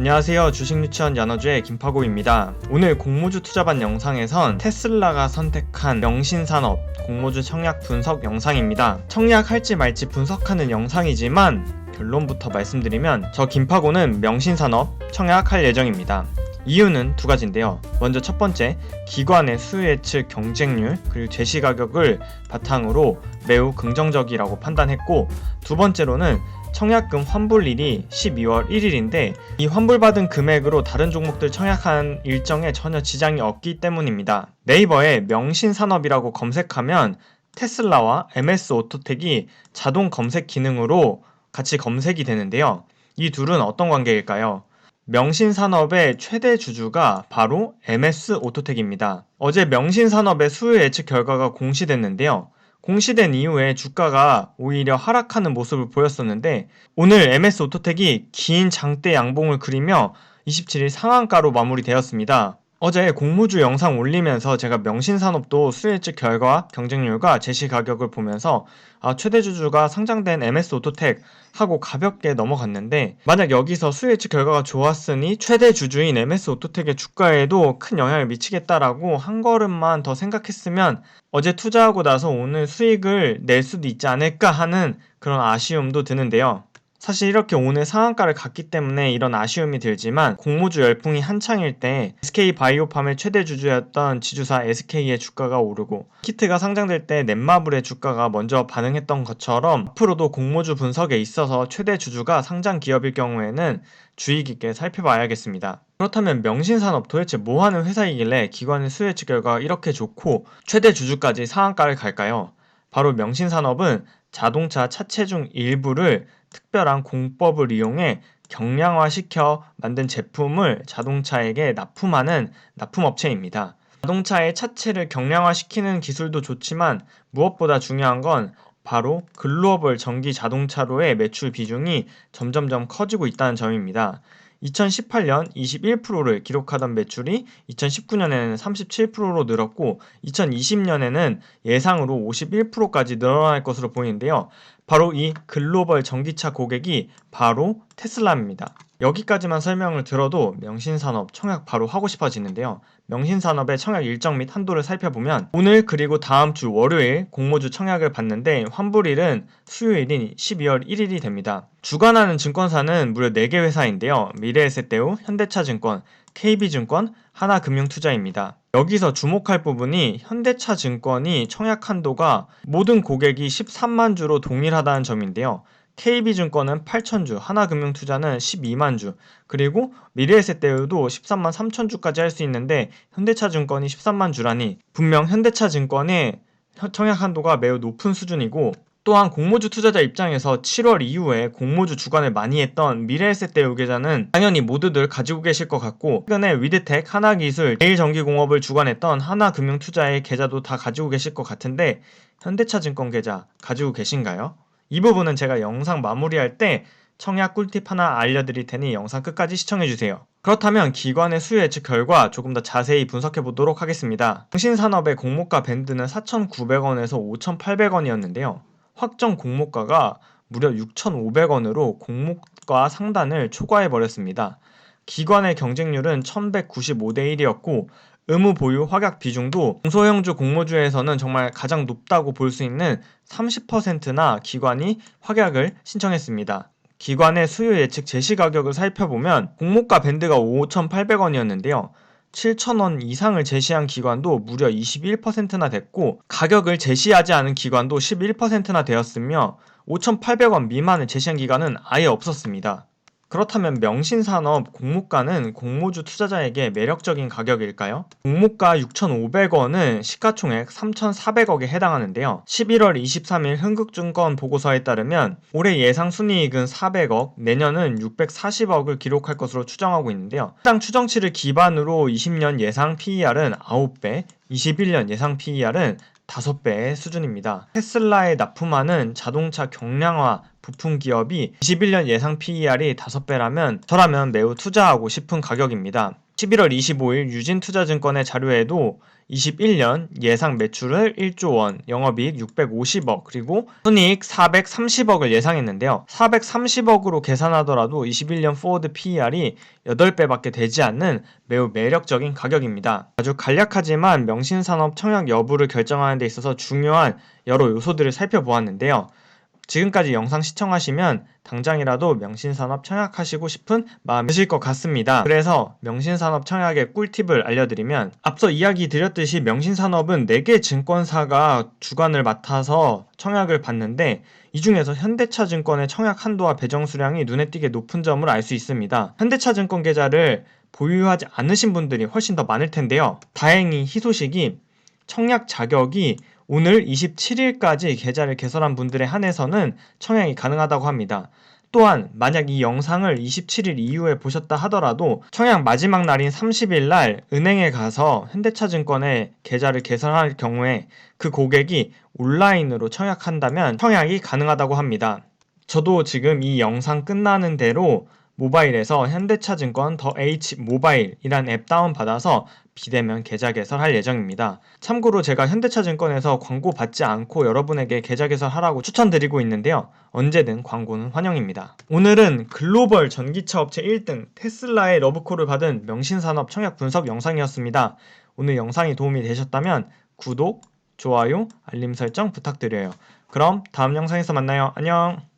안녕하세요. 주식유치원 연어주의 김파고입니다. 오늘 공모주 투자반 영상에선 테슬라가 선택한 명신산업 공모주 청약 분석 영상입니다. 청약할지 말지 분석하는 영상이지만 결론부터 말씀드리면 저 김파고는 명신산업 청약할 예정입니다. 이유는 두 가지인데요. 먼저 첫 번째, 기관의 수요 예측 경쟁률 그리고 제시 가격을 바탕으로 매우 긍정적이라고 판단했고 두 번째로는 청약금 환불일이 12월 1일인데 이 환불받은 금액으로 다른 종목들 청약한 일정에 전혀 지장이 없기 때문입니다. 네이버에 명신산업이라고 검색하면 테슬라와 MS 오토텍이 자동 검색 기능으로 같이 검색이 되는데요. 이 둘은 어떤 관계일까요? 명신산업의 최대 주주가 바로 MS 오토텍입니다. 어제 명신산업의 수요 예측 결과가 공시됐는데요. 공시된 이후에 주가가 오히려 하락하는 모습을 보였었는데 오늘 MS 오토텍이 긴 장대 양봉을 그리며 27일 상한가로 마무리되었습니다. 어제 공모주 영상 올리면서 제가 명신산업도 수혜측 결과 경쟁률과 제시 가격을 보면서 아, 최대 주주가 상장된 MS 오토텍 하고 가볍게 넘어갔는데 만약 여기서 수혜측 결과가 좋았으니 최대 주주인 MS 오토텍의 주가에도 큰 영향을 미치겠다라고 한 걸음만 더 생각했으면 어제 투자하고 나서 오늘 수익을 낼 수도 있지 않을까 하는 그런 아쉬움도 드는데요. 사실 이렇게 오늘 상한가를 갔기 때문에 이런 아쉬움이 들지만 공모주 열풍이 한창일 때 SK 바이오팜의 최대 주주였던 지주사 SK의 주가가 오르고 키트가 상장될 때 넷마블의 주가가 먼저 반응했던 것처럼 앞으로도 공모주 분석에 있어서 최대 주주가 상장 기업일 경우에는 주의 깊게 살펴봐야겠습니다. 그렇다면 명신산업 도대체 뭐 하는 회사이길래 기관의 수혜치 결과가 이렇게 좋고 최대 주주까지 상한가를 갈까요? 바로 명신산업은 자동차 차체 중 일부를 특별한 공법을 이용해 경량화시켜 만든 제품을 자동차에게 납품하는 납품업체입니다. 자동차의 차체를 경량화시키는 기술도 좋지만 무엇보다 중요한 건 바로 글로벌 전기 자동차로의 매출 비중이 점점점 커지고 있다는 점입니다. 2018년 21%를 기록하던 매출이 2019년에는 37%로 늘었고 2020년에는 예상으로 51%까지 늘어날 것으로 보이는데요. 바로 이 글로벌 전기차 고객이 바로 테슬라입니다. 여기까지만 설명을 들어도 명신산업 청약 바로 하고 싶어지는데요. 명신산업의 청약 일정 및 한도를 살펴보면 오늘 그리고 다음 주 월요일 공모주 청약을 받는데 환불일은 수요일인 12월 1일이 됩니다. 주관하는 증권사는 무려 4개 회사인데요. 미래에셋대우, 현대차증권, KB증권, 하나금융투자입니다. 여기서 주목할 부분이 현대차증권이 청약 한도가 모든 고객이 13만 주로 동일하다는 점인데요. KB증권은 8천주, 하나금융투자는 12만주, 그리고 미래에셋대우도 13만 3천주까지 할 수 있는데 현대차증권이 13만 주라니 분명 현대차증권의 청약 한도가 매우 높은 수준이고 또한 공모주 투자자 입장에서 7월 이후에 공모주 주관을 많이 했던 미래에셋대우 계좌는 당연히 모두들 가지고 계실 것 같고 최근에 위드텍, 하나기술, 제일전기공업을 주관했던 하나금융투자의 계좌도 다 가지고 계실 것 같은데 현대차증권 계좌 가지고 계신가요? 이 부분은 제가 영상 마무리할 때 청약 꿀팁 하나 알려드릴 테니 영상 끝까지 시청해주세요. 그렇다면 기관의 수요 예측 결과 조금 더 자세히 분석해 보도록 하겠습니다. 통신산업의 공모가 밴드는 4,900원에서 5,800원이었는데요. 확정 공모가가 무려 6,500원으로 공모가 상단을 초과해 버렸습니다. 기관의 경쟁률은 1195대 1이었고 의무 보유 확약 비중도 공소형주 공모주에서는 정말 가장 높다고 볼 수 있는 30%나 기관이 확약을 신청했습니다. 기관의 수요 예측 제시 가격을 살펴보면 공모가 밴드가 5,800원이었는데요. 7,000원 이상을 제시한 기관도 무려 21%나 됐고 가격을 제시하지 않은 기관도 11%나 되었으며 5,800원 미만을 제시한 기관은 아예 없었습니다. 그렇다면 명신산업 공모가는 공모주 투자자에게 매력적인 가격일까요? 공모가 6,500원은 시가총액 3,400억에 해당하는데요. 11월 23일 흥국증권 보고서에 따르면 올해 예상 순이익은 400억, 내년은 640억을 기록할 것으로 추정하고 있는데요. 해당 추정치를 기반으로 20년 예상 PER은 9배, 21년 예상 PER은 5배의 수준입니다. 테슬라에 납품하는 자동차 경량화 부품 기업이 21년 예상 PER이 5배라면 저라면 매우 투자하고 싶은 가격입니다. 11월 25일 유진투자증권의 자료에도 21년 예상 매출을 1조 원, 영업이익 650억, 그리고 순이익 430억을 예상했는데요. 430억으로 계산하더라도 21년 포워드 PER이 8배밖에 되지 않는 매우 매력적인 가격입니다. 아주 간략하지만 명신산업 청약 여부를 결정하는 데 있어서 중요한 여러 요소들을 살펴보았는데요. 지금까지 영상 시청하시면 당장이라도 명신산업 청약하시고 싶은 마음이 드실 것 같습니다. 그래서 명신산업 청약의 꿀팁을 알려드리면 앞서 이야기 드렸듯이 명신산업은 4개 증권사가 주관을 맡아서 청약을 받는데 이 중에서 현대차증권의 청약 한도와 배정 수량이 눈에 띄게 높은 점을 알 수 있습니다. 현대차증권 계좌를 보유하지 않으신 분들이 훨씬 더 많을 텐데요. 다행히 희소식이 청약 자격이 오늘 27일까지 계좌를 개설한 분들에 한해서는 청약이 가능하다고 합니다. 또한 만약 이 영상을 27일 이후에 보셨다 하더라도 청약 마지막 날인 30일 날 은행에 가서 현대차증권에 계좌를 개설할 경우에 그 고객이 온라인으로 청약한다면 청약이 가능하다고 합니다. 저도 지금 이 영상 끝나는 대로 모바일에서 현대차증권 더 H 모바일이란 앱 다운받아서 비대면 계좌 개설할 예정입니다. 참고로 제가 현대차증권에서 광고 받지 않고 여러분에게 계좌 개설하라고 추천드리고 있는데요. 언제든 광고는 환영입니다. 오늘은 글로벌 전기차 업체 1등 테슬라의 러브콜을 받은 명신산업 청약 분석 영상이었습니다. 오늘 영상이 도움이 되셨다면 구독, 좋아요, 알림 설정 부탁드려요. 그럼 다음 영상에서 만나요. 안녕!